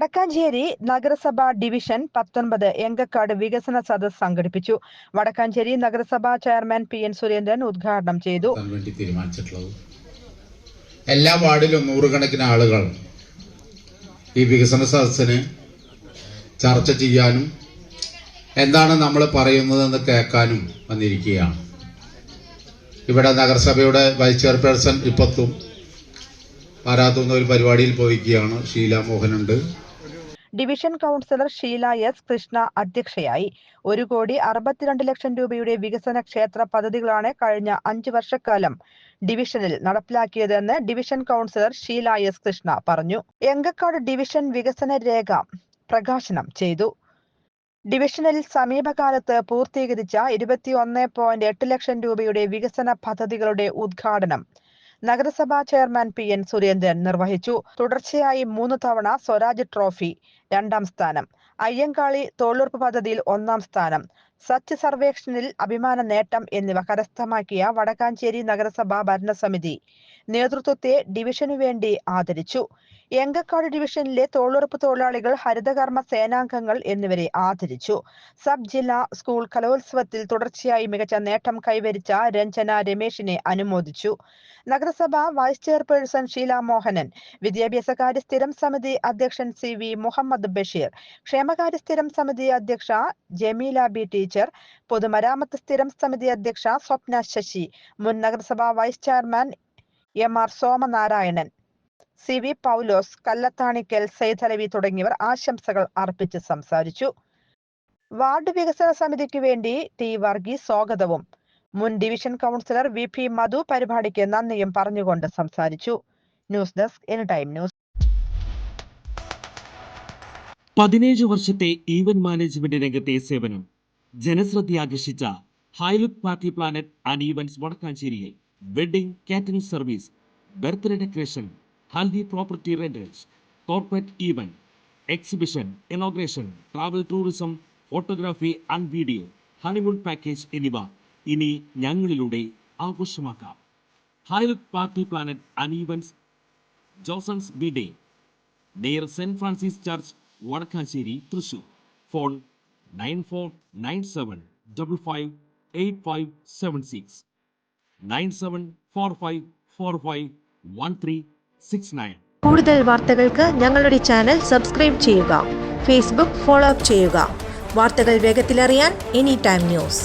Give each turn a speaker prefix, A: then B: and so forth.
A: വടക്കാഞ്ചേരി നഗരസഭാ ഡിവിഷൻ പത്തൊൻപത് എങ്കക്കാട് വികസന സദസ് സംഘടിപ്പിച്ചു. വടക്കാഞ്ചേരി നഗരസഭാ ചെയർമാൻ പി എൻ സുരേന്ദ്രൻ ഉദ്ഘാടനം ചെയ്തു.
B: എല്ലാ വാർഡിലും നൂറുകണക്കിന് ആളുകൾ ഈ വികസന സദസ്സിന് ചർച്ച ചെയ്യാനും എന്താണ് നമ്മൾ പറയുന്നതെന്ന് കേൾക്കാനും വന്നിരിക്കുകയാണ്. ഇവിടെ നഗരസഭയുടെ വൈസ് ചെയർപേഴ്സൺ ഇപ്പത്തും പാരാത്തുന്ന ഒരു പരിപാടിയിൽ പോയിരിക്കുകയാണ്. Sheela മോഹനുണ്ട്
A: division councillor Sheela S Krishna അധ്യക്ഷയായി. ഒരു കോടി അറുപത്തിരണ്ട് ലക്ഷം രൂപയുടെ വികസന ക്ഷേത്ര പദ്ധതികളാണ് കഴിഞ്ഞ അഞ്ചു വർഷക്കാലം ഡിവിഷനിൽ നടപ്പിലാക്കിയതെന്ന് division councillor Sheela S Krishna പറഞ്ഞു. എങ്കക്കാട് ഡിവിഷൻ വികസന രേഖ പ്രകാശനം ചെയ്തു. ഡിവിഷനിൽ സമീപകാലത്ത് പൂർത്തീകരിച്ച ഇരുപത്തിയൊന്ന് പോയിന്റ് എട്ട് ലക്ഷം രൂപയുടെ വികസന പദ്ധതികളുടെ ഉദ്ഘാടനം നഗരസഭാ ചെയർമാൻ പി എൻ സുരേന്ദ്രൻ നിർവഹിച്ചു. തുടർച്ചയായി മൂന്ന് തവണ സ്വരാജ് ട്രോഫി രണ്ടാം സ്ഥാനം. അയ്യങ്കാളി തൊഴിലുറപ്പ് പദ്ധതിയിൽ ഒന്നാം സ്ഥാനം. സച്ച് സർവേക്ഷനിൽ അഭിമാന നേട്ടം എന്നിവ കരസ്ഥമാക്കിയ വടക്കാഞ്ചേരി നഗരസഭാ ഭരണസമിതി. നേതൃത്വത്തെ ഡിവിഷനു വേണ്ടി ആദരിച്ചു. എങ്കക്കാട് ഡിവിഷനിലെ തൊഴിലുറപ്പ് തൊഴിലാളികൾ ഹരിതകർമ്മ സേനാംഗങ്ങൾ എന്നിവരെ ആദരിച്ചു. സബ് ജില്ലാ സ്കൂൾ കലോത്സവത്തിൽ തുടർച്ചയായി മികച്ച നേട്ടം കൈവരിച്ച രഞ്ജന രമേശിനെ അനുമോദിച്ചു. നഗരസഭ വൈസ് ചെയർപേഴ്സൺ ഷീല മോഹനൻ വിദ്യാഭ്യാസകാര്യ സ്ഥിരം സമിതി അധ്യക്ഷൻ സി വി മുഹമ്മദ് ബഷീർ ക്ഷേമകാര്യ സ്ഥിരം സമിതി അധ്യക്ഷ ജമീല ബി ടീച്ചർ പൊതുമരാമത്ത് സ്ഥിരം സമിതി അധ്യക്ഷ സ്വപ്ന ശശി മുൻ നഗരസഭാ vice chairman M R Somanarayanan C V Paulose Kallathanikkal Saithalavi തുടങ്ങിയവർ ആശംസകൾ അർപ്പിച്ച് സംസാരിച്ചു. വാർഡ് വികസന സമിതിക്ക് വേണ്ടി ടി വർഗി സ്വാഗതവും. മുൻ division councillor V P Madhu പരിപാടിക്ക് നന്ദിയും പറഞ്ഞുകൊണ്ട് സംസാരിച്ചു. News desk any time news.
C: പതിനേഴ് വർഷത്തെ ഈവന്റ് മാനേജ്മെന്റ് രംഗത്തെ സേവനം. ജനശ്രദ്ധയാകർഷിച്ച Highlook Party Planet and Events വടക്കാഞ്ചേരിയിൽ. Wedding catering service birthday decoration haldi property rentals corporate event exhibition inauguration travel tourism photography and video honeymoon package എന്നിവ ഇനി ഞങ്ങളിലൂടെ ആഘോഷമാക്കാം. Highlook Party Planet and Events ജോസൺസ് ബി day near Saint Francis church Vadakkassery Thrissur. Phone nine four nine seven double five eight five seven six. Nine seven four five four five one three six nine.
D: കൂടുതൽ വാർത്തകൾക്ക് ഞങ്ങളുടെ channel subscribe ചെയ്യുക Facebook follow up ചെയ്യുക. വാർത്തകൾ വേഗത്തിലറിയാൻ any time news